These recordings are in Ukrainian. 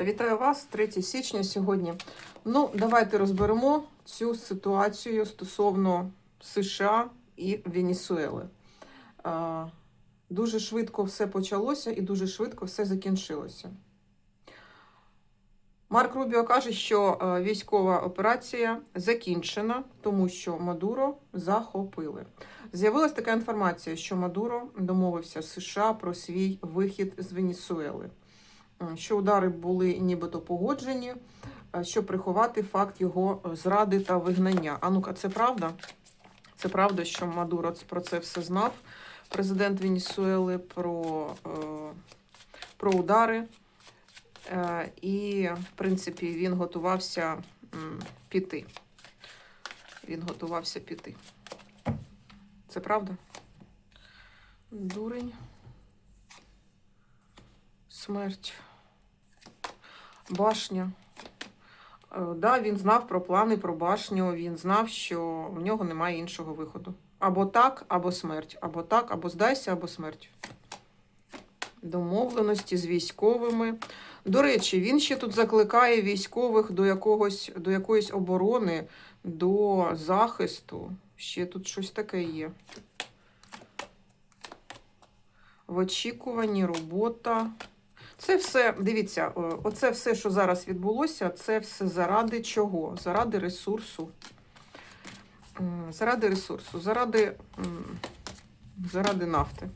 Вітаю вас 3 січня сьогодні. Ну, давайте розберемо цю ситуацію стосовно США і Венесуели. Дуже швидко все почалося і дуже швидко все закінчилося. Марк Рубіо каже, що е, військова операція закінчена, тому що Мадуро захопили. З'явилася така інформація, що Мадуро домовився з США про свій вихід з Венесуели що удари були нібито погоджені, е, щоб приховати факт його е, зради та вигнання. А ну-ка, це правда? Це правда, що Мадуро про це все знав. Президент Венесуели про, е, про удари. І, в принципі, він готувався піти. Він готувався піти. Це правда? Дурень. Смерть. Башня. Е, Да, він знав про плани про башню. Він знав, що в нього немає іншого виходу. Або так, або смерть. Або так, або здайся, або смерть. Домовленості з військовими. До речі, він ще тут закликає військових до якогось, до якоїсь оборони, до захисту. Ще тут щось таке є. В очікуванні робота. Це все, дивіться, оце все, що зараз відбулося, це все заради чого? Заради ресурсу. Заради ресурсу, заради, заради нафти.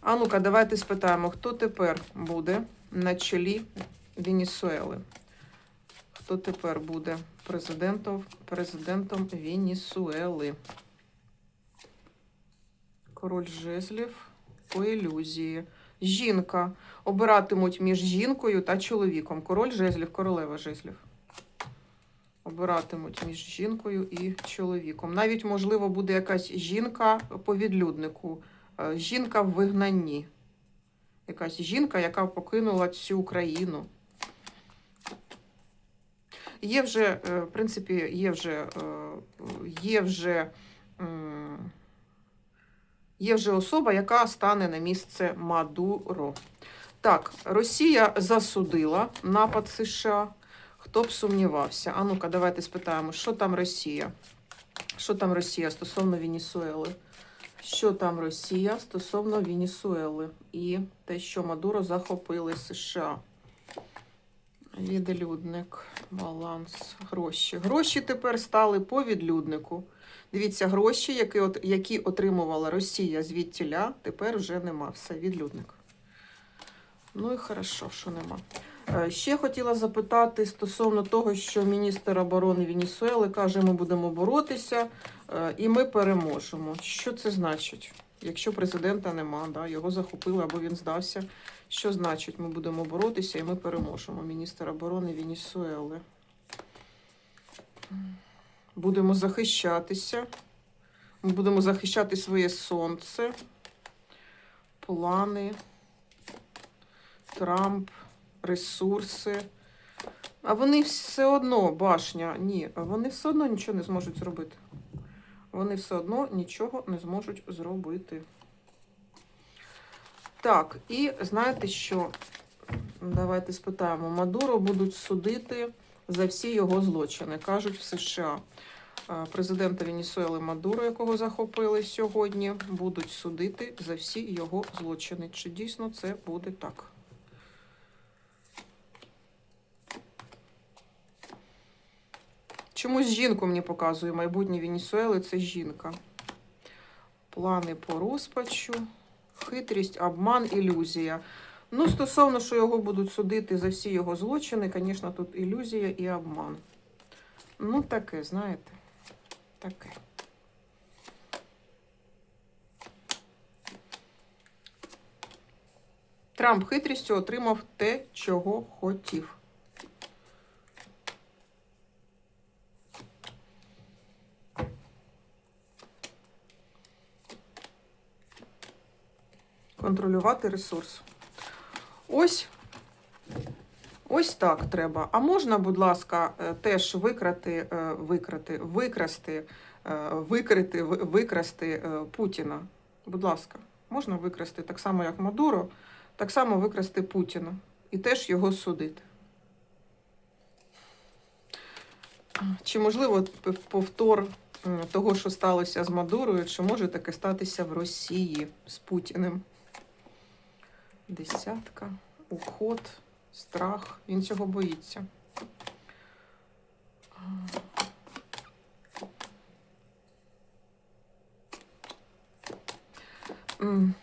А ну-ка, давайте спитаємо, хто тепер буде на чолі Венесуели? Хто тепер буде президентом, президентом Венесуели? Король жезлів по ілюзії. Жінка. Обиратимуть між жінкою та чоловіком. Король жезлів, королева жезлів. Обиратимуть між жінкою і чоловіком. Навіть, можливо, буде якась жінка по відлюднику. Е, жінка в вигнанні. Якась жінка, яка покинула цю країну. Є вже, е, в принципі, є вже, е, є вже. Є вже особа, яка стане на місце Мадуро. Так, Росія засудила напад США. Хто б сумнівався? А ну-ка, давайте спитаємо, що там Росія? Що там Росія стосовно Венесуели? Що там Росія стосовно Венесуели? І те, що Мадуро захопили США. Відлюдник, баланс, гроші. Гроші тепер стали по відлюднику. Дивіться, гроші, які от, які отримувала Росія звідтіля, тепер вже нема. Все, відлюдник. Ну і хорошо, що нема. Е, ще хотіла запитати стосовно того, що міністр оборони Венесуели каже, ми будемо боротися е, і ми переможемо. Що це значить? Якщо президента нема, да, його захопили або він здався. Що значить, ми будемо боротися і ми переможемо? Міністр оборони Венесуели. Будемо захищатися. Ми будемо захищати своє сонце, плани, Трамп, ресурси. А вони все одно, башня, ні, вони все одно нічого не зможуть зробити. Вони все одно нічого не зможуть зробити. Так, і знаєте що? Давайте спитаємо: Мадуро будуть судити за всі його злочини, кажуть в США. Президента Венесуели Мадуро, якого захопили сьогодні, будуть судити за всі його злочини. Чи дійсно це буде так? Чомусь жінку мені показує майбутнє Венесуели це жінка. Плани по розпачу, хитрість, обман, ілюзія. Ну, стосовно, що його будуть судити за всі його злочини, звісно, тут ілюзія і обман. Ну, таке, знаєте, таке. Трамп хитрістю отримав те, чого хотів. контролювати ресурс. Ось ось так треба. А можна, будь ласка, е, теж викрати, е, викрати, викрасти, е, викрити, викрасти Путіна. Будь ласка, можна викрасти так само, як Мадуро, так само викрасти Путіна і теж його судити. Чи можливо повтор того, що сталося з Мадурою, чи може таке статися в Росії з Путіним? Десятка, уход, страх. Він цього боїться.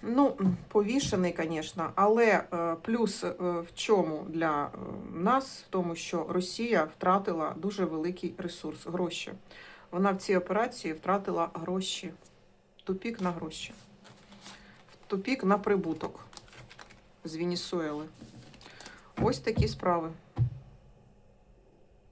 Ну, повішений, звісно, але е, плюс е, в чому для е, нас? В тому, що Росія втратила дуже великий ресурс гроші. Вона в цій операції втратила гроші. Тупік на гроші. Тупік на прибуток з Венесуели. Ось такі справи.